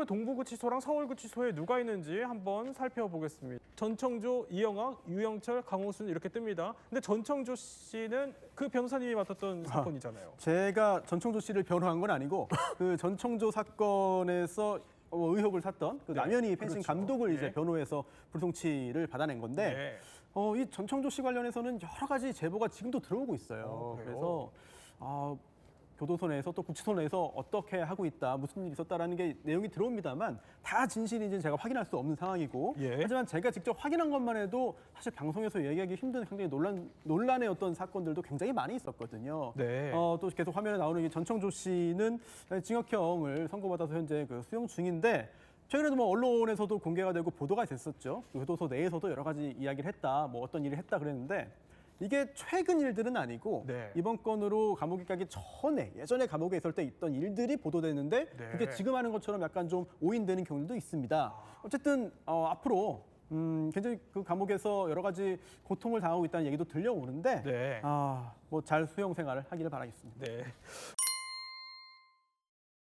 그러면 동부구치소랑 서울구치소에 누가 있는지 한번 살펴보겠습니다. 전청조, 이영학, 유영철, 강호순 이렇게 뜹니다. 근데 전청조 씨는 그 변호사님이 맡았던 사건이잖아요. 제가 전청조 씨를 변호한 건 아니고 그 전청조 사건에서 어, 의혹을 샀던 그 네, 남현희 펜싱 그렇죠. 감독을 이제 네. 변호해서 불송치를 받아낸 건데 네. 어, 이 전청조 씨 관련해서는 여러 가지 제보가 지금도 들어오고 있어요. 어? 그래서 아, 교도소 내에서 또 구치소 내에서 어떻게 하고 있다, 무슨 일이 있었다라는 게 내용이 들어옵니다만 다 진실인지 제가 확인할 수 없는 상황이고 예. 하지만 제가 직접 확인한 것만 해도 사실 방송에서 얘기하기 힘든 굉장히 논란 논란의 어떤 사건들도 굉장히 많이 있었거든요. 네. 어, 또 계속 화면에 나오는 이 전청조 씨는 징역형을 선고받아서 현재 그 수용 중인데 최근에도 뭐 언론에서도 공개가 되고 보도가 됐었죠. 그 교도소 내에서도 여러 가지 이야기를 했다, 뭐 어떤 일을 했다 그랬는데 이게 최근 일들은 아니고 네. 이번 건으로 감옥에 가기 전에 예전에 감옥에 있을 때 있던 일들이 보도됐는데 네. 그게 지금 하는 것처럼 약간 좀 오인되는 경우도 있습니다. 어쨌든 어, 앞으로 음, 굉장히 그 감옥에서 여러 가지 고통을 당하고 있다는 얘기도 들려오는데 네. 아, 뭐 잘 수용 생활을 하기를 바라겠습니다. 네.